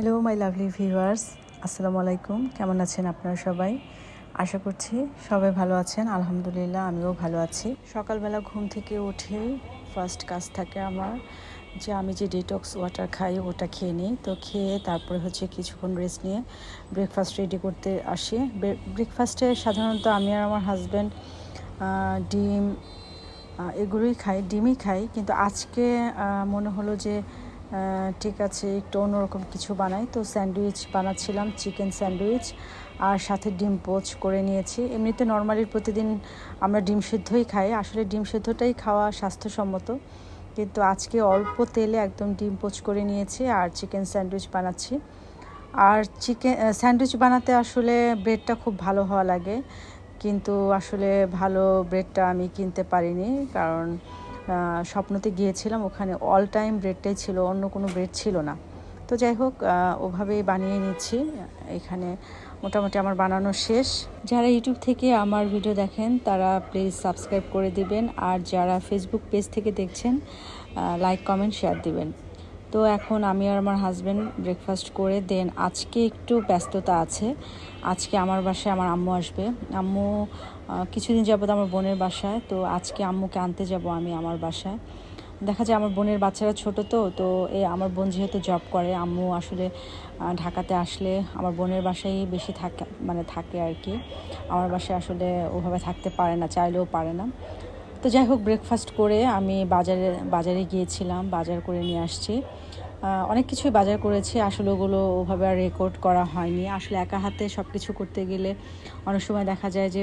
Hello my lovely viewers আসসালামু আলাইকুম কেমন আছেন আপনারা সবাই? আশা করছি সবাই ভালো আছেন। আলহামদুলিল্লাহ, আমিও ভালো আছি। সকালবেলা ঘুম থেকে উঠে ফার্স্ট কাজ থাকে আমার। যে আমি যে ডিটক্স ওয়াটার খাই, ওটা খেয়ে নিই। তো খেয়ে তারপরে হচ্ছে কিছুক্ষণ রেস্ট নিয়ে ব্রেকফাস্ট রেডি করতে আসি। ব্রেকফাস্টে সাধারণত আমি আর আমার হাজব্যান্ড ডিম এগুলোই খাই, ডিমই খাই। কিন্তু আজকে মনে হলো যে ঠিক আছে, একটু অন্যরকম কিছু বানাই। তো স্যান্ডউইচ বানাচ্ছিলাম, চিকেন স্যান্ডউইচ আর সাথে ডিম পোচ করে নিয়েছি। এমনিতে নর্মালি প্রতিদিন আমরা ডিম সেদ্ধই খাই। আসলে ডিম সেদ্ধটাই খাওয়া স্বাস্থ্যসম্মত। কিন্তু আজকে অল্প তেলে একদম ডিম পোচ করে নিয়েছি আর চিকেন স্যান্ডউইচ বানাচ্ছি। আর চিকেন স্যান্ডউইচ বানাতে আসলে ব্রেডটা খুব ভালো হওয়া লাগে। কিন্তু আসলে ভালো ব্রেডটা আমি কিনতে পারিনি। কারণ স্বপ্নতে গিয়েছিলাম, ওখানে অল টাইম ব্রেডটাই ছিল, অন্য কোনো ব্রেড ছিল না। তো যাই হোক ওভাবে বানিয়ে নিচ্ছি। এখানে মোটামুটি আমার বানানো শেষ। যারা ইউটিউব থেকে আমার ভিডিও দেখেন, তারা প্লিজ সাবস্ক্রাইব করে দিবেন। আর যারা ফেসবুক পেজ থেকে দেখছেন লাইক কমেন্ট শেয়ার দিবেন। তো এখন আমি আর আমার হাজব্যান্ড ব্রেকফাস্ট করে দেন আজকে একটু ব্যস্ততা আছে। আজকে আমার বাসায় আমার আম্মু আসবে। আম্মু কিছুদিন যাবত আমার বোনের বাসায়, তো আজকে আম্মুকে আনতে যাব আমি আমার বাসায়। দেখা যায় আমার বোনের বাচ্চারা ছোট তো তো এ আমার বোন যেহেতু জব করে, আম্মু আসলে ঢাকাতে আসলে আমার বোনের বাসায় বেশি থাকে মানে থাকে আর কি। আমার বাসায় আসলে ওভাবে থাকতে পারে না, চাইলেও পারে না। তো যাই হোক ব্রেকফাস্ট করে আমি বাজারে বাজারে গিয়েছিলাম, বাজার করে নিয়ে আসছি। অনেক কিছুই বাজার করেছি আসলে ওগুলো ওভাবে আর রেকর্ড করা হয়নি। আসলে একা হাতে সব কিছু করতে গেলে অনেক সময় দেখা যায় যে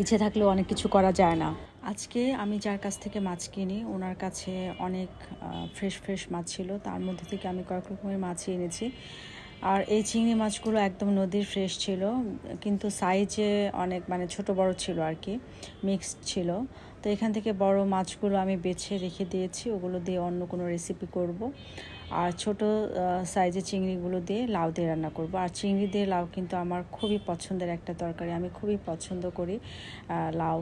ইচ্ছে থাকলেও অনেক কিছু করা যায় না। আজকে আমি যার কাছ থেকে মাছ কিনি, ওনার কাছে অনেক ফ্রেশ ফ্রেশ মাছ ছিল। তার মধ্যে থেকে আমি কয়েক রকমের মাছই এনেছি। আর এই চিংড়ি মাছগুলো একদম নদীর ফ্রেশ ছিল, কিন্তু সাইজে অনেক মানে ছোট বড় ছিল আর কি মিক্সড ছিল। তো এখান থেকে বড় মাছগুলো আমি বেছে রেখে দিয়েছি, ওগুলো দিয়ে অন্য কোনো রেসিপি করব। আর ছোট সাইজের চিংড়িগুলো দিয়ে লাউ দিয়ে রান্না করব। আর চিংড়ি দিয়ে লাউ কিন্তু আমার খুবই পছন্দের একটা তরকারি, আমি খুবই পছন্দ করি লাউ।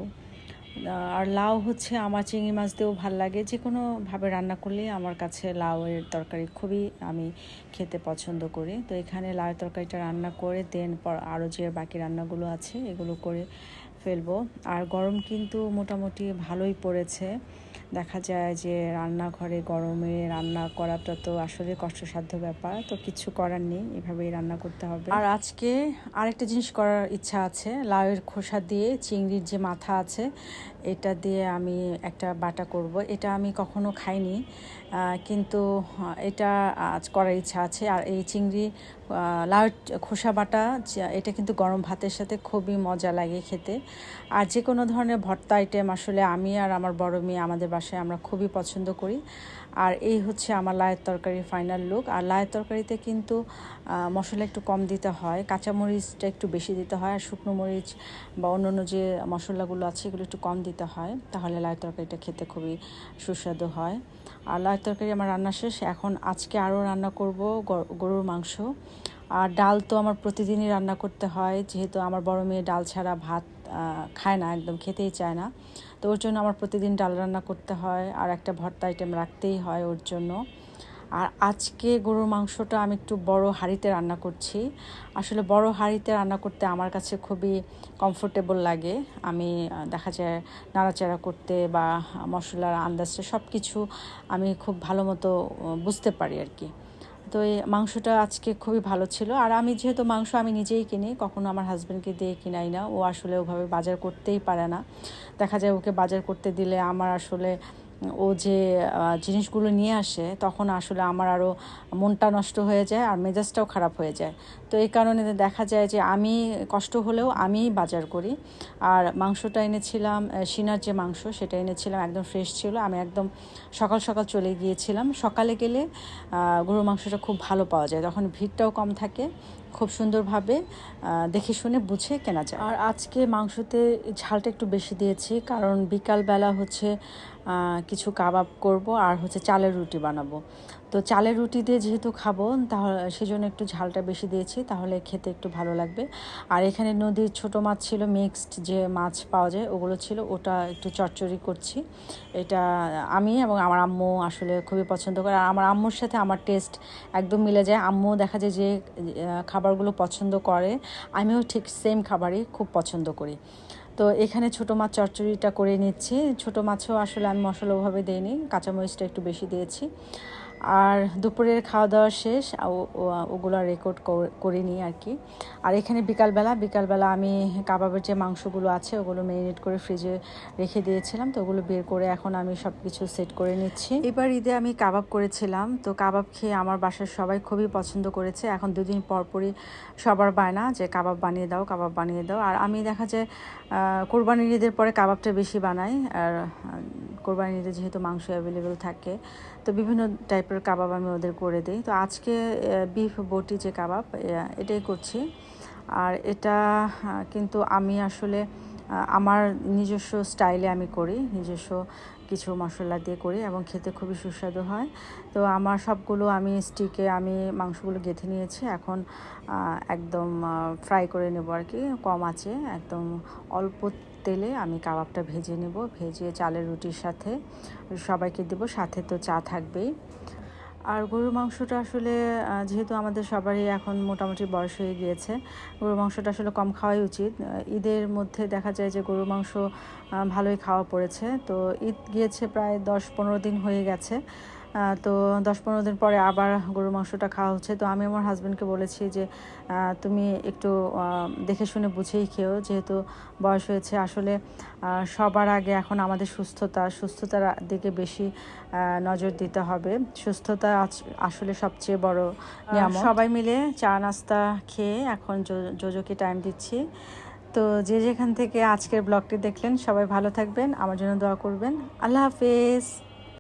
আর লাউ হচ্ছে আমার চিংড়ি মাছ দিয়েও ভালো লাগে যে কোনোভাবে রান্না করলেই আমার কাছে লাউয়ের তরকারি খুবই আমি খেতে পছন্দ করি। তো এখানে লাউয়ের তরকারিটা রান্না করে দেন পর আরও যে বাকি রান্নাগুলো আছে, এগুলো করে ফেলব। আর গরম কিন্তু মোটামুটি ভালোই পড়েছে। দেখা যায় যে রান্নাঘরে গরমে রান্না করাটা তো আসলে কষ্টসাধ্য ব্যাপার, তো কিছু করার নেই, এভাবেই রান্না করতে হবে। আর আজকে আরেকটা জিনিস করার ইচ্ছা আছে, লাউয়ের খোসা দিয়ে চিংড়ির যে মাথা আছে, এটা দিয়ে আমি একটা বাটা করব। এটা আমি কখনো খাইনি কিন্তু এটা আজ করার ইচ্ছা আছে। আর এই চিংড়ি লাউয়ের খোসা বাটা এটা কিন্তু গরম ভাতের সাথে খুবই মজা লাগে খেতে। আর যে কোনো ধরনের ভর্তা আইটেম আসলে আমি আর আমার বড় মেয়ে আমাদের বাসায় আমরা খুবই পছন্দ করি। আর এই হচ্ছে আমার লায়ের তরকারির ফাইনাল লুক আর লায়ের তরকারিতে কিন্তু মশলা একটু কম দিতে হয়, কাঁচামরিচটা একটু বেশি দিতে হয়, আর শুকনো মরিচ বা অন্য অন্য যে মশলাগুলো আছে এগুলো একটু কম দিতে হয়, তাহলে লায়ের তরকারিটা খেতে খুবই সুস্বাদু হয়। আর লায়ের তরকারি আমার রান্না শেষ। এখন আজকে আরও রান্না করব গরুর মাংস। আর ডাল তো আমার প্রতিদিনই রান্না করতে হয়, যেহেতু আমার বড় মেয়ে ডাল ছাড়া ভাত খায় না, একদম খেতেই চায় না। তো ওর জন্য আমার প্রতিদিন ডাল রান্না করতে হয় আর একটা ভর্তা আইটেম রাখতেই হয় ওর জন্য। আর আজকে গরুর মাংসটা আমি একটু বড় হাঁড়িতে রান্না করছি। আসলে বড় হাঁড়িতে রান্না করতে আমার কাছে খুবই কমফোর্টেবল লাগে। আমি দেখা যায় নাড়াচাড়া করতে বা মশলার আন্দাজটা সব কিছু আমি খুব ভালো মতো বুঝতে পারি আর কি। তো এই মাংসটা আজকে খুবই ভালো ছিল। আর আমি যেহেতু মাংস আমি নিজেই কিনি, কখনো আমার হাজব্যান্ডকে দিয়ে কিনাই না। ও আসলে ওভাবে বাজার করতেই পারে না। দেখা যায় ওকে বাজার করতে দিলে আমার আসলে ও যে জিনিসগুলো নিয়ে আসে, তখন আসলে আমার আরও মনটা নষ্ট হয়ে যায় আর মেজাজটাও খারাপ হয়ে যায়। তো এই কারণে দেখা যায় যে, আমি কষ্ট হলেও আমিই বাজার করি। আর মাংসটা এনেছিলাম সিনার যে মাংস সেটা এনেছিলাম, একদম ফ্রেশ ছিল। আমি একদম সকাল সকাল চলে গিয়েছিলাম। সকালে গেলে গরুর মাংসটা খুব ভালো পাওয়া যায়। তখন ভিড়টাও কম থাকে। খুব সুন্দরভাবে দেখে শুনে বুঝে কেনা যায়। আর আজকে মাংসতে ঝালটা একটু বেশি দিয়েছি, কারণ বিকালবেলা হচ্ছে কিছু কাবাব করব আর হচ্ছে চালের রুটি বানাবো। তো চালের রুটি দিয়ে যেহেতু খাব তাহলে সেজন্য একটু ঝালটা বেশি দিয়েছি, তাহলে খেতে একটু ভালো লাগবে। আর এখানে নদীর ছোট মাছ ছিল মিক্সড যে মাছ পাওয়া যায়, ওগুলো ছিল, ওটা একটু চচ্চড়ি করছি। এটা আমি এবং আমার আম্মু আসলে খুবই পছন্দ করে, আর আমার আম্মুর সাথে আমার টেস্ট একদম মিলে যায়। আম্মু দেখা যায় যে খাবারগুলো পছন্দ করে, আমিও ঠিক সেম খাবারই খুব পছন্দ করি। তো এখানে ছোটো মাছ চচ্চড়িটা করে নিচ্ছি। ছোটো মাছও আসলে আমি মশলা ওভাবে দিইনি, কাঁচামরিচটা একটু বেশি দিয়েছি। আর দুপুরের খাওয়া দাওয়া শেষ ওগুলো রেকর্ড করে নিই আর কি। আর এখানে বিকালবেলা বিকালবেলা আমি কাবাবের যে মাংসগুলো আছে, ওগুলো ম্যারিনেট করে ফ্রিজে রেখে দিয়েছিলাম, তো ওগুলো বের করে এখন আমি সব কিছু সেট করে নিচ্ছি। এবার ঈদে আমি কাবাব করেছিলাম, তো কাবাব খেয়ে আমার বাসার সবাই খুবই পছন্দ করেছে। এখন দুদিন পরপরই সবার বায়না যে কাবাব বানিয়ে দাও, কাবাব বানিয়ে দাও। আর আমি দেখা যায় কোরবানির ঈদের পরে কাবাবটা বেশি বানাই, আর কোরবানির ঈদে যেহেতু মাংস অ্যাভেলেবেল থাকে, তো বিভিন্ন টাইপের কাবাব আমি ওদের করে দিই। তো আজকে বিফ বটি যে কাবাব এটাই করছি। আর এটা কিন্তু আমি আসলে আমার নিজস্ব স্টাইলে আমি করি, নিজস্ব কিছু মশলা দিয়ে করি এবং খেতে খুবই সুস্বাদু হয়। তো আমার সবগুলো আমি স্টিকে আমি মাংসগুলো গেঁথে নিয়েছি, এখন একদম ফ্রাই করে নেব আর কি, কম আছে, একদম অল্প তেলে আমি কাবাবটা ভেজে নেব, ভেজে চালের রুটির সাথে সবাইকে দেব, সাথে তো চা থাকবেই। আর গরুর মাংসটা আসলে যেহেতু আমাদের সবারই এখন মোটামুটি বয়স হয়ে গিয়েছে, গরুর মাংসটা আসলে কম খাওয়াই উচিত। ঈদের মধ্যে দেখা যায় যে গরুর মাংস ভালোই খাওয়া পড়েছে। তো ঈদ গিয়েছে প্রায় দশ পনেরো দিন হয়ে গেছে। তো দশ পনেরো দিন পরে আবার গরুর মাংসটা খাওয়া হচ্ছে। তো আমি আমার হাজব্যান্ডকে বলেছি যে তুমি একটু দেখে শুনে বুঝেই খেও। যেহেতু বয়স হয়েছে আসলে সবার আগে এখন আমাদের সুস্থতা সুস্থতার দিকে বেশি নজর দিতে হবে। সুস্থতা আসলে সবচেয়ে বড় সবাই মিলে চা নাস্তা খেয়ে এখন জোজোকে টাইম দিচ্ছি। তো যে যেখান থেকে আজকের ব্লগটি দেখলেন সবাই ভালো থাকবেন। আমার জন্য দোয়া করবেন। আল্লাহ হাফেজ।